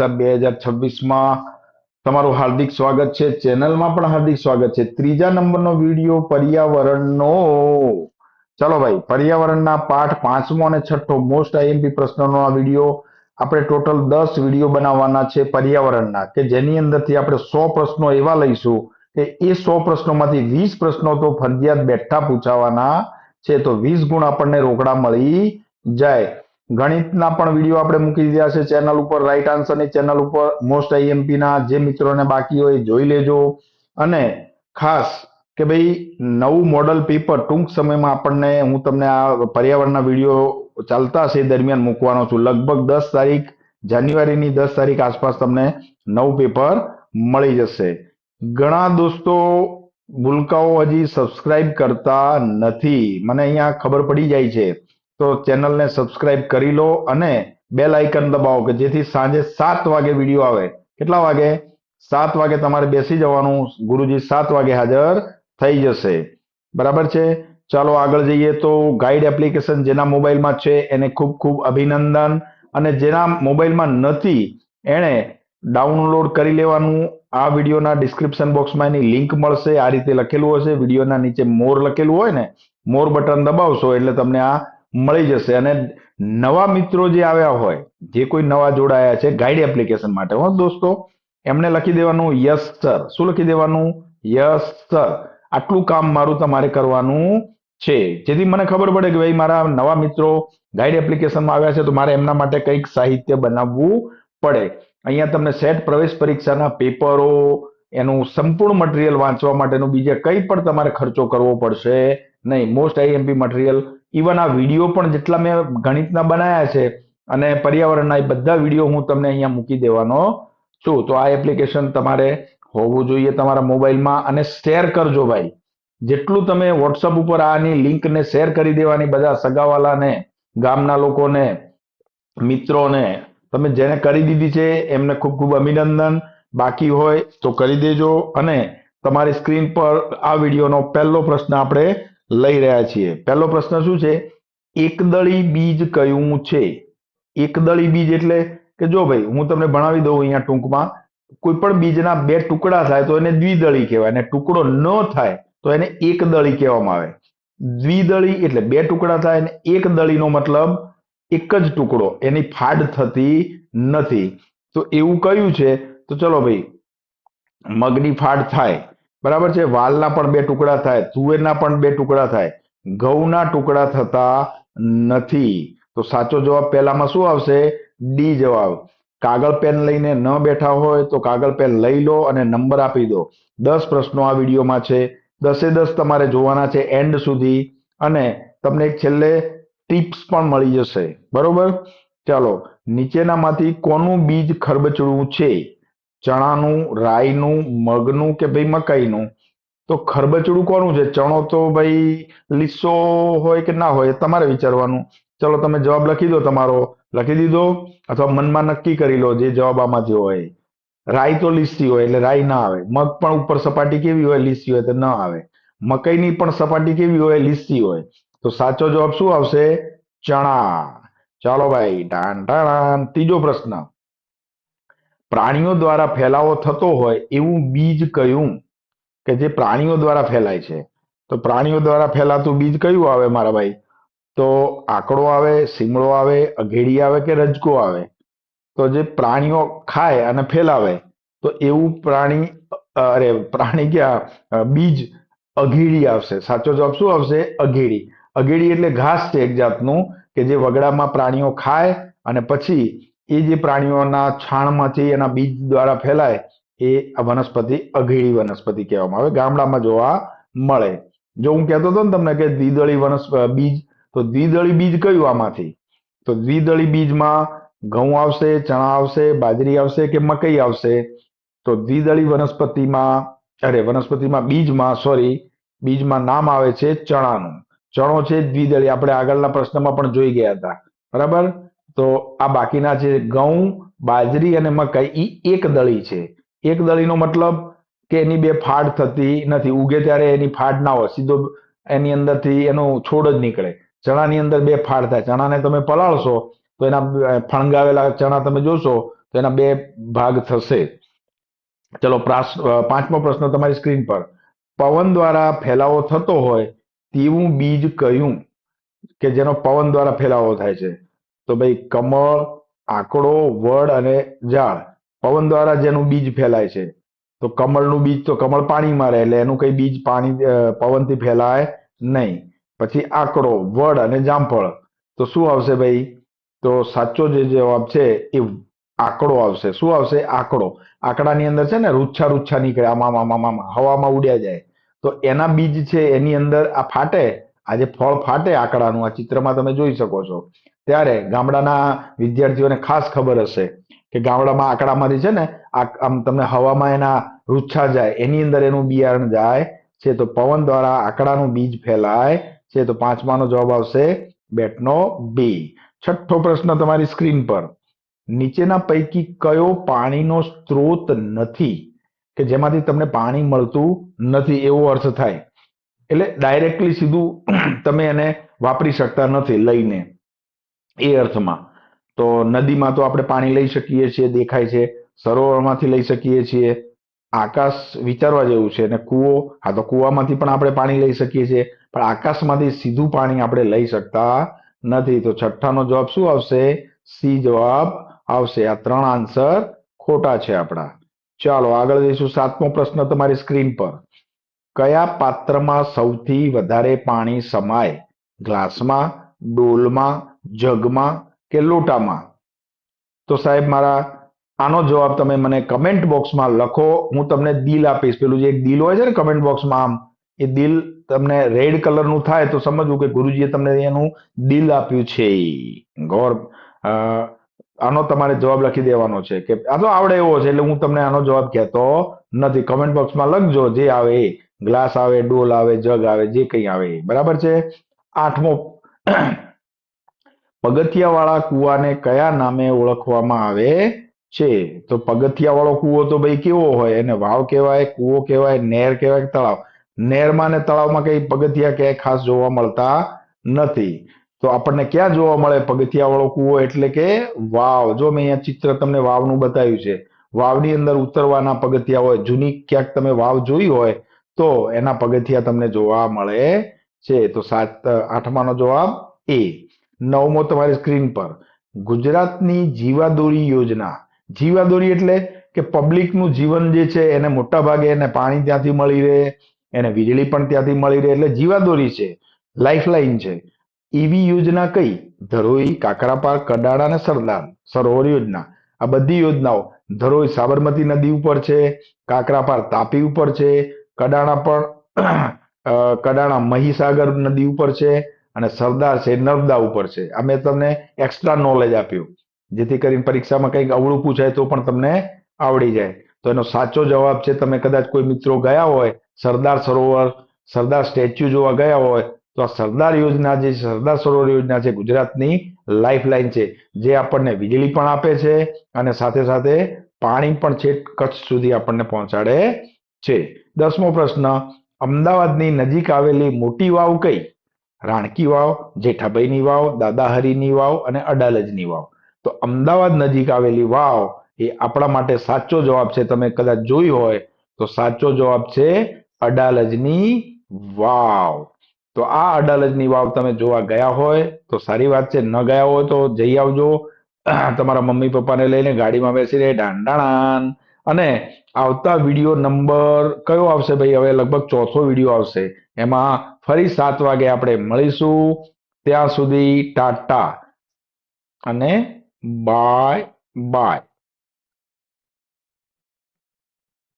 પરીક્ષા બે હજાર છવ્વીસમાં તમારું હાર્દિક સ્વાગત છે. ચેનલમાં પણ હાર્દિક સ્વાગત છે. ત્રીજા નંબરનો વીડિયો પર્યાવરણનો. ચાલો ભાઈ, પર્યાવરણના પાઠ પાંચમો અને છઠ્ઠો મોસ્ટ આઈએમપી પ્રશ્નનો આ વીડિયો આપણે ટોટલ દસ વીડિયો બનાવવાના છે પર્યાવરણના, કે જેની અંદરથી આપણે સો પ્રશ્નો એવા લઈશું કે એ સો પ્રશ્નોમાંથી વીસ પ્રશ્નો તો ફરજિયાત બેઠા પૂછાવાના છે, તો વીસ ગુણ આપણને રોકડા મળી જાય. ગણિતના પણ વીડિયો આપણે મૂકી દીધા છે. ચેનલ ઉપર રાઈટ આન્સરની ચેનલ ઉપર મોસ્ટ આઈએમપી ના જે મિત્રોને બાકી હોય જોઈ લેજો. અને ખાસ કે ભાઈ, નવું મોડલ પેપર ટૂંક સમયમાં આપણને હું તમને આ પર્યાવરણના વીડિયો ચાલતા છે દરમિયાન મૂકવાનો છું. લગભગ દસ તારીખ, જાન્યુઆરીની દસ તારીખ આસપાસ તમને નવું પેપર મળી જશે. ઘણા દોસ્તો ભૂલકાઓ હજી સબસ્ક્રાઇબ કરતા નથી. મને અહીંયા ખબર પડી જાય છે. તો ચેનલને સબસ્ક્રાઇબ કરી લો અને બેલ આઇકન દબાવો કે જેથી સાંજે સાત વાગે વીડિયો આવે. કેટલા વાગે? સાત વાગે તમારે બેસી જવાનું. ગુરુજી સાત વાગે હાજર થઈ જશે. બરાબર છે? ચાલો આગળ જઈએ તો ગાઈડ એપ્લિકેશન જેના મોબાઈલમાં છે એને ખૂબ ખૂબ અભિનંદન. અને જેના મોબાઈલમાં નથી, એણે ડાઉનલોડ કરી લેવાનું. આ વિડીયોના ડિસ્ક્રિપ્શન બોક્સમાં એની લિંક મળશે. આ રીતે લખેલું હશે. વિડીયોના નીચે મોર લખેલું હોય ને, મોર બટન દબાવશો એટલે તમને આ મળી જશે. અને નવા મિત્રો જે આવ્યા હોય, જે કોઈ નવા જોડાયા છે ગાઈડ એપ્લિકેશન માટે. હો દોસ્તો, એમને લખી દેવાનું યસ, સર. શું લખી દેવાનું? Yes, sir. આટલું કામ મારું તમારે કરવાનું છે. જેથી મને ખબર પડે કે ભાઈ મારા નવા મિત્રો ગાઈડ એપ્લિકેશનમાં આવ્યા છે, તો મારે એમના માટે કંઈક સાહિત્ય બનાવવું પડે. અહીંયા તમને સેટ પ્રવેશ પરીક્ષાના પેપરો, એનું સંપૂર્ણ મટીરિયલ વાંચવા માટેનું બીજે કંઈ પણ તમારે ખર્ચો કરવો પડશે નહીં. મોસ્ટ આઈએમપી મટીરિયલ ઇવન આ વીડિયો પણ જેટલા મેં ગણિતના બનાવ્યા છે અને પર્યાવરણના એ બધા વીડિયો હું તમને અહીંયા મૂકી દેવાનો છું. તો આ એપ્લિકેશન તમારે હોવું જોઈએ તમારા મોબાઈલમાં અને શેર કરજો ભાઈ. જેટલું તમે વોટ્સઅપ ઉપર આની લિંકને શેર કરી દેવાની બધા સગાવાલાને, ગામના લોકોને, મિત્રોને, તમે જેને કરી દીધી છે એમને ખૂબ ખૂબ અભિનંદન. બાકી હોય તો કરી દેજો અને તમારી સ્ક્રીન પર આ વિડીયોનો પહેલો પ્રશ્ન આપણે લઈ રહ્યા છીએ. પહેલો પ્રશ્ન શું છે? એકદળી બીજ કયું છે? એકદળી બીજ એટલે કે જો ભાઈ, હું તમને ભણાવી દઉં અહીંયા ટૂંકમાં, કોઈ પણ બીજના બે ટુકડા થાય તો એને દ્વિદળી કહેવાય. અને ટુકડો ન થાય તો એને એકદળી કહેવામાં આવે. દ્વિદળી એટલે બે ટુકડા થાય અને એક દળીનો મતલબ એક જ ટુકડો. એની ફાડ થતી નથી. તો એવું કયું છે? તો ચલો ભાઈ, મગની ફાડ થાય. બરાબર છે? વાલના પણ બે ટુકડા થાય, તુવેરના પણ બે ટુકડા થાય. ઘઉંના ટુકડા થતા નથી. તો સાચો જવાબ પહેલામાં શું આવશે? ડી જવાબ. કાગળ પેન લઈને ન બેઠા હોય તો કાગળ પેન લઈ લો અને નંબર આપી દો. દસ પ્રશ્નો આ વિડીયોમાં છે. દસે દસ તમારે જોવાના છે એન્ડ સુધી. અને તમને એક છેલ્લે ટિપ્સ પણ મળી જશે. બરોબર? ચાલો, નીચેનામાંથી કોનું બીજ ખરબચડું છે? ચણાનું, રાઈનું, મગનું કે ભાઈ મકાઈનું? તો ખરબચડું કોનું છે? ચણો તો ભાઈ લીસો હોય કે ના હોય તમારે વિચારવાનું. ચલો તમે જવાબ લખી દો તમારો. લખી દીધો અથવા મનમાં નક્કી કરી લો જે જવાબ આમાંથી હોય. રાઈ તો લીસી હોય એટલે રાઈ ના આવે. મગ પણ ઉપર સપાટી કેવી હોય? લીસી હોય તો ન આવે. મકાઈની પણ સપાટી કેવી હોય? લીસી હોય. તો સાચો જવાબ શું આવશે? ચણા. ચાલો ભાઈ, ટાણ ટાણ. ત્રીજો પ્રશ્ન. પ્રાણીઓ દ્વારા ફેલાવો થતો હોય એવું બીજ કયું? કે જે પ્રાણીઓ દ્વારા ફેલાય છે. તો પ્રાણીઓ દ્વારા ફેલાતું બીજ કયું આવે મારા ભાઈ? તો આંકડો આવે શીમળો આવે, અઘેડી આવે કે રજકો આવે? તો જે પ્રાણીઓ ખાય અને ફેલાવે, તો એવું પ્રાણી, અરે પ્રાણી ક્યાં? બીજ અઘેડી આવશે. સાચો જવાબ શું આવશે? અઘેડી. અઘેડી એટલે ઘાસ છે એક જાતનું કે જે વગડામાં પ્રાણીઓ ખાય અને પછી એ જે પ્રાણીઓના છાણમાંથી એના બીજ દ્વારા ફેલાય, એ આ વનસ્પતિ અઘેડી વનસ્પતિ કહેવામાં આવે. ગામડામાં જોવા મળે. જો હું કહેતો હતો ને તમને કે દ્વિદળી વનસ્પતિ બીજ, તો દ્વિદળી બીજ કયું આમાંથી? તો દ્વિદળી બીજમાં ઘઉં આવશે, ચણા આવશે, બાજરી આવશે કે મકઈ આવશે? તો દ્વિદળી વનસ્પતિમાં, અરે, વનસ્પતિમાં બીજમાં, સોરી, બીજમાં નામ આવે છે ચણાનું. ચણો છે દ્વિદળી. આપણે આગળના પ્રશ્નમાં પણ જોઈ ગયા હતા. બરાબર? તો આ બાકીના છે ઘઉં, બાજરી અને મકાઈ એ એક દળી છે. એક દળીનો મતલબ કે એની બે ફાડ થતી નથી. ઉગે ત્યારે એની ફાડ ના હોય. સીધો એની અંદરથી એનો છોડ જ નીકળે. ચણાની અંદર બે ફાડ થાય. ચણાને તમે પલાળશો તો એના ફણગાવેલા ચણા તમે જોશો તો એના બે ભાગ થશે. ચલો પાંચમો પ્રશ્ન તમારી સ્ક્રીન પર. પવન દ્વારા ફેલાવો થતો હોય તેવું બીજ કયું? કે જેનો પવન દ્વારા ફેલાવો થાય છે? તો ભાઈ કમળ, આકડો, વડ અને ઝાડ, પવન દ્વારા જેનું બીજ ફેલાય છે. તો કમળનું બીજ તો કમળ પાણીમાં રહે, એટલે એનું કઈ બીજ પાણી પવનથી ફેલાય નહીં. પછી આકડો, વડ અને જામફળ. તો શું આવશે ભાઈ? તો સાચો જે જવાબ છે એ આંકડો આવશે. શું આવશે? આંકડો. આંકડાની અંદર છે ને રૂચ્છા રૂચ્છા નીકળે, આમાં આમાં આમાં હવામાં ઉડ્યા જાય. તો એના બીજ છે એની અંદર આ ફાટે આ જે ફળ ફાટે આંકડાનું, આ ચિત્રમાં તમે જોઈ શકો છો. ત્યારે ગામડાના વિદ્યાર્થીઓને ખાસ ખબર હશે કે ગામડામાં આંકડામાંથી છે ને આમ તમને હવામાં એના રૂચ્છા જાય, એની અંદર એનું બિયારણ જાય છે, તો પવન દ્વારા આંકડાનું બીજ ફેલાય છે, તો પાંચમાનો જવાબ આવશે બેટનો બી. છઠ્ઠો પ્રશ્ન તમારી સ્ક્રીન પર. નીચેના પૈકી કયો પાણીનો સ્ત્રોત નથી? કે જેમાંથી તમને પાણી મળતું નથી એવો અર્થ થાય. એટલે ડાયરેક્ટલી સીધું તમે એને વાપરી શકતા નથી લઈને. એ અર્થમાં. તો નદીમાં તો આપણે પાણી લઈ શકીએ છીએ, દેખાય છે. સરોવરમાંથી લઈ શકીએ છીએ. આકાશ વિચારવા જેવું છે અને કૂવો, હા તો કૂવામાંથી પણ આપણે પાણી લઈ શકીએ છીએ. પણ આકાશમાંથી સીધું પાણી આપણે લઈ શકતા નથી. તો છઠ્ઠાનો જવાબ શું આવશે? સી જવાબ આવશે. આ ત્રણ આન્સર ખોટા છે આપણા. ચાલો, આગળ જઈશું. સાતમો પ્રશ્ન તમારી સ્ક્રીન પર. કયા પાત્રમાં સૌથી વધારે પાણી સમાય? ગ્લાસમાં, ડોલમાં જગમાં કે લોટામાં? તો સાહેબ, મારા આનો જવાબ તમે મને કમેન્ટ બોક્સમાં લખો. હું તમને દિલ આપીશ. પેલું જે એક દિલ હોય છે ને કમેન્ટ બોક્સમાં આમ, એ દિલ તમને રેડ કલરનું થાય તો સમજવું કે ગુરુજીએ તમને એનું દિલ આપ્યું છે ગૌર આનો તમારે જવાબ લખી દેવાનો છે કે, આ તો આવડે એવો છે એટલે હું તમને આનો જવાબ કહેતો નથી. કમેન્ટ બોક્સમાં લખજો, જે આવે એ. ગ્લાસ આવે, ડોલ આવે, જગ આવે, જે કંઈ આવે બરાબર છે? આઠમો પગથિયાવાળા કૂવાને કયા નામે ઓળખવામાં આવે છે? તો પગથિયાવાળો કૂવો તો ભાઈ કેવો હોય? એને વાવ કહેવાય, કૂવો કહેવાય નહેર કહેવાય તળાવ? નહેરમાં ને તળાવમાં કઈ પગથિયા ક્યાંય ખાસ જોવા મળતા નથી. તો આપણને ક્યાં જોવા મળે પગથિયાવાળો કૂવો એટલે કે વાવ? જો મેં અહીંયા ચિત્ર તમને વાવનું બતાવ્યું છે. વાવની અંદર ઉતરવાના પગથિયા હોય, જૂની ક્યાંક તમે વાવ જોઈ હોય, તો એના પગથિયા તમને જોવા મળે છે. તો સાત, આઠમાનો જવાબ એ. નવમો તમારી સ્ક્રીન પર. ગુજરાતની જીવાદોરી યોજના. જીવાદોરી એટલે કે પબ્લિકનું જીવન જે છે એને મોટા ભાગે એને પાણી ત્યાંથી મળી રહે, એને વીજળી પણ ત્યાંથી મળી રહે એટલે જીવાદોરી છે, લાઇફલાઇન છે. એવી યોજના કઈ? ધરોઈ, કાકરાપાર, કડાળા અને સરદાર. સરોવર યોજના. આ બધી યોજનાઓ ધરોઈ સાબરમતી નદી ઉપર છે, કાકરાપાર તાપી ઉપર છે, કડાણા પણ કડાણા મહીસાગર નદી ઉપર છે અને સરદાર છે નર્મદા ઉપર છે. આ મેં તમને એક્સ્ટ્રા નોલેજ આપ્યું. જેથી કરીને પરીક્ષામાં કંઈક અવળું પૂછાય તો પણ તમને આવડી જાય. તો એનો સાચો જવાબ છે, તમે કદાચ કોઈ મિત્રો ગયા હોય, સરદાર સરોવર, સરદાર સ્ટેચ્યુ જોવા ગયા હોય, તો આ સરદાર યોજના જે સરદાર સરોવર યોજના છે, ગુજરાતની લાઇફલાઇન છે. જે આપણને વીજળી પણ આપે છે અને સાથે સાથે પાણી પણ છેક કચ્છ સુધી આપણને પહોંચાડે છે. દસમો પ્રશ્ન, અમદાવાદની નજીક આવેલી મોટી વાવ કઈ? રાણકી વાવ, જેઠાભાઈની વાવ, દાદાહરીની વાવ અને અડાલજની વાવ. તો અમદાવાદ નજીક આવેલી વાવ એ આપણા માટે સાચો જવાબ છે. તમે કદાચ જોઈ હોય તો સાચો જવાબ છે અડાલજની વાવ. તો આ અડાલજની વાવ તમે જોવા ગયા હોય તો સારી વાત છે. ન ગયા હોય તો જઈ આવજો. તમારા મમ્મી પપ્પાને લઈને ગાડીમાં બેસીને ડાંડાણાન. અને આવતા વીડિયો નંબર કયો આવશે ભાઈ? હવે લગભગ ચોથો વીડિયો આવશે. એમાં ફરી સાત વાગે આપણે મળીશું. ત્યાં સુધી ટાટા. અને બાય બાય.